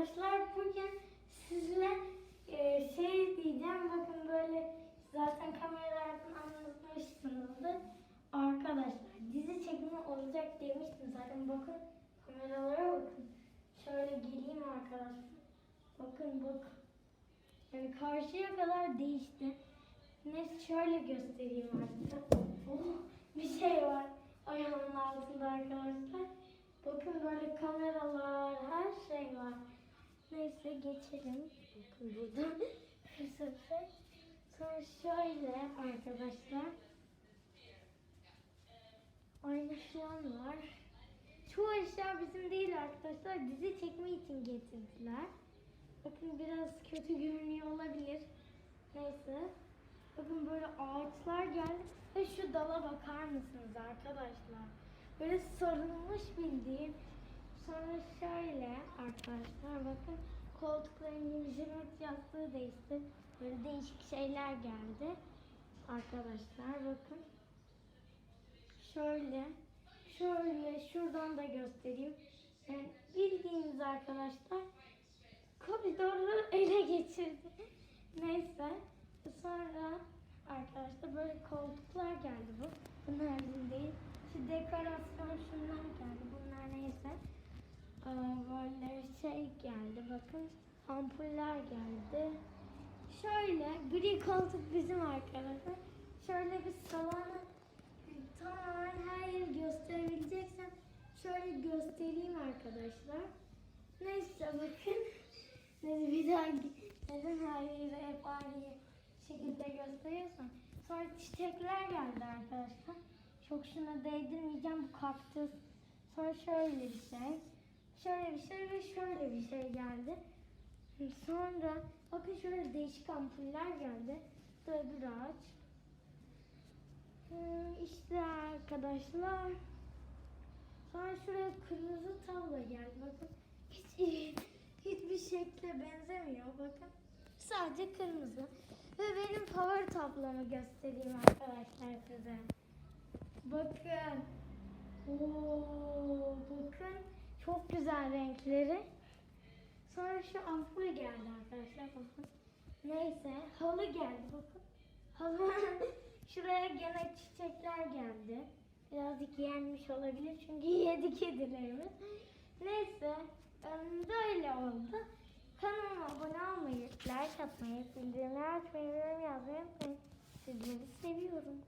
arkadaşlar bugün sizle e, şey diyeceğim bakın böyle zaten kameralardan anlatmışsınızdır. Arkadaşlar dizi çekimi olacak demiştim zaten bakın kameralara bakın. Şöyle geleyim arkadaşlar. Bakın bakın. Yani karşıya kadar değişti. Neyse şöyle göstereyim artık. Oh, bir şey var ayağımın altında arkadaşlar. Bakın böyle kameralar, her şey var. Neyse geçelim. Bakın burada bir sefer. Sonra şöyle arkadaşlar. Ayna falan var. Çoğu eşya bizim değil arkadaşlar. Dizi çekme için getirdiler. Bakın biraz kötü görünüyor olabilir. Neyse. Bakın böyle ağaçlar geldi. Ve şu dala bakar mısınız arkadaşlar? Böyle sarılmış bildiğin. Sonra şöyle arkadaşlar bakın koltukların jilet yastığı değişti. Böyle değişik şeyler geldi. Arkadaşlar bakın. Şöyle. Şöyle şuradan da göstereyim. Yani bildiğiniz arkadaşlar koridoru ele geçirdi. Neyse. Sonra arkadaşlar böyle koltuklar geldi bu. Bunlar değil. Şu dekorasyon şunlar geldi. Bunlar neyse. Ee, şey geldi. Bakın ampuller geldi. Şöyle gri koltuk bizim arkadaşlar. Şöyle bir salonu tamamen her yeri gösterebileceksem şöyle göstereyim arkadaşlar. Neyse bakın. Neyse bir daha neden her yeri hep aynı şekilde gösteriyorsam. Sonra çiçekler geldi arkadaşlar. Çok şuna değdirmeyeceğim bu kaktüs. Sonra şöyle bir şey. Şöyle bir şey ve şöyle bir şey geldi. Sonra bakın şöyle değişik ampuller geldi. Da öbür ağaç. İşte arkadaşlar. Sonra şuraya kırmızı tablo geldi. Bakın hiç hiçbir şekle benzemiyor. Bakın sadece kırmızı. Ve benim favori tablomu göstereyim arkadaşlar size. Bakın. Oo, bakın çok güzel renkleri. Sonra şu ampul geldi arkadaşlar. Neyse halı geldi bakın. Halı şuraya gene çiçekler geldi. Birazcık yenmiş olabilir çünkü yedi kedilerimiz. Neyse böyle oldu. Kanalıma abone olmayı, like atmayı, bildirimleri açmayı, yorum yazmayı unutmayın. Sizleri seviyorum.